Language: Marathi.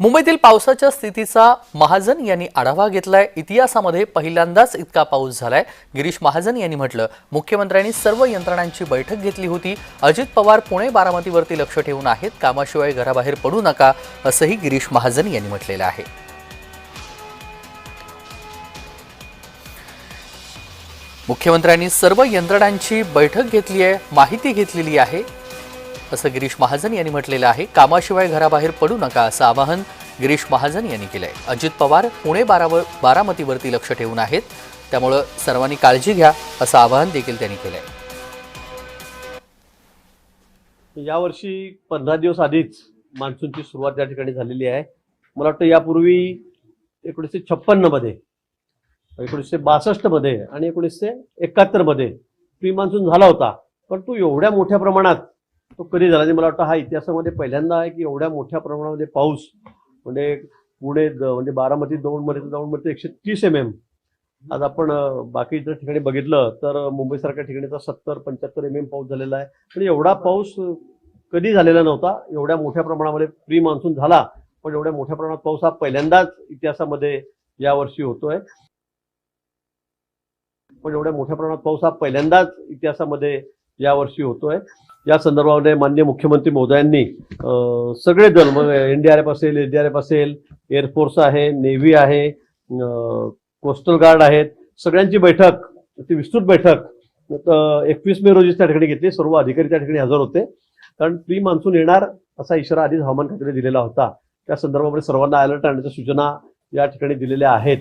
मुंबईतील पावसाच्या स्थितीचा महाजन यांनी आढावा घेतलाय. इतिहासामध्ये पहिल्यांदाच इतका पाऊस झालाय. गिरीश महाजन यांनी म्हटलं मुख्यमंत्र्यांनी सर्व यंत्रणांची बैठक घेतली होती. अजित पवार पुणे बारामतीवरती लक्ष ठेवून आहेत. कामाशिवाय घराबाहेर पडू नका असंही गिरीश महाजन यांनी म्हटलेलं आहे. मुख्यमंत्र्यांनी सर्व यंत्रणांची बैठक घेतली आहे माहिती घेतलेली आहे. असं गिरीश महाजन यांनी म्हटलेलं आहे. कामाशिवाय घराबाहेर पडू नका असं आवाहन गिरीश महाजन यांनी केलंय. अजित पवार पुणे बारावर बारामतीवरती लक्ष ठेवून आहेत. त्यामुळं सर्वांनी काळजी घ्या असं आवाहन देखील त्यांनी केलंय. यावर्षी पंधरा दिवस आधीच मान्सूनची सुरुवात या ठिकाणी झालेली आहे. मला वाटतं यापूर्वी एकोणीसशे छप्पन्नमध्ये एकोणीसशे बासष्टमध्ये आणि एकोणीसशे एकाहत्तरमध्ये प्री मान्सून झाला होता. पण तो एवढ्या मोठ्या प्रमाणात तो कधी झाला नाही. मला वाटतं हा इतिहासामध्ये पहिल्यांदा आहे की एवढ्या मोठ्या प्रमाणामध्ये पाऊस म्हणजे पुणे म्हणजे बारामती दौंडमध्ये दौंडमध्ये एकशे तीस एम एम आज आपण बाकी इतर ठिकाणी बघितलं तर मुंबईसारख्या ठिकाणी तर सत्तर पंच्याहत्तर एम एम पाऊस झालेला आहे. पण एवढा पाऊस कधी झालेला नव्हता. एवढ्या मोठ्या प्रमाणामध्ये प्री मान्सून झाला. पण एवढ्या मोठ्या प्रमाणात पाऊस हा पहिल्यांदाच इतिहासामध्ये यावर्षी होतोय. पण एवढ्या मोठ्या प्रमाणात पाऊस हा पहिल्यांदाच इतिहासामध्ये यावर्षी होतोय. या संदर्भामध्ये मान्य मुख्यमंत्री महोदयांनी सगळे दल मग एनडीआरएफ असेल एसडीआरएफ असेल एअरफोर्स आहे नेव्ही आहे कोस्टल गार्ड आहेत सगळ्यांची बैठक ती विस्तृत बैठक एकवीस मे रोजी त्या ठिकाणी घेतली सर्व अधिकारी त्या ठिकाणी हजर होते. कारण प्री मान्सून येणार असा इशारा आधीच हवामान खात्याने दिलेला होता. त्या संदर्भामध्ये सर्वांना अलर्ट आणण्याच्या सूचना या ठिकाणी दिलेल्या आहेत.